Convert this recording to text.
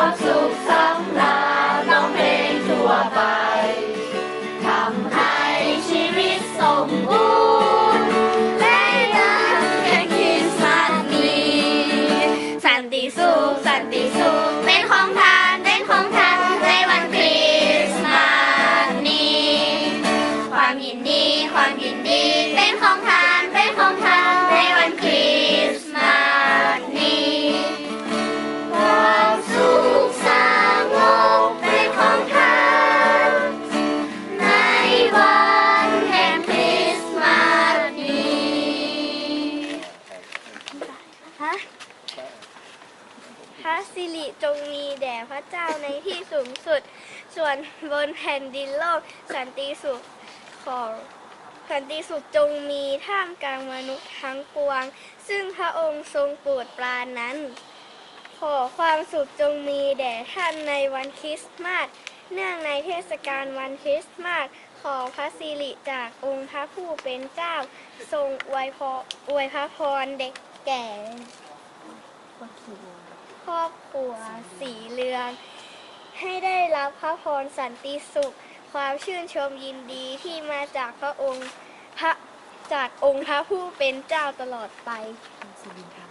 ความสุขสำราญร้องเพลงทั่วไปทำให้ชีวิตสมบูรณ์และนั้นแค่คิดสันติสันติสุขสันติสุขเป็นของทานเป็นของทานในวันคริสต์มาสนี้ ความยินดีความยินดีเป็นของ ฮะพระสิริจงมีแด่พระเจ้าในที่สูงสุด ส่วนบนแผ่นดินโลกสันติสุขของสันติสุขจงมีท่ามกลางมนุษย์ทั้งปวง ซึ่งพระองค์ทรงโปรดปรานนั้น ขอความสุขจงมีแด่ท่านในวันคริสต์มาส เนื่องในเทศกาลวันคริสต์มาส ขอพระสิริจากองค์พระผู้เป็นเจ้า ทรงอวยพรอวยพระพรเด็ก แก่ครอบครัวสีเรืองให้ได้รับพระพรสันติสุข ความชื่นชมยินดีที่มาจากพระองค์พระจากองค์พระผู้เป็นเจ้าตลอดไป สิรินทา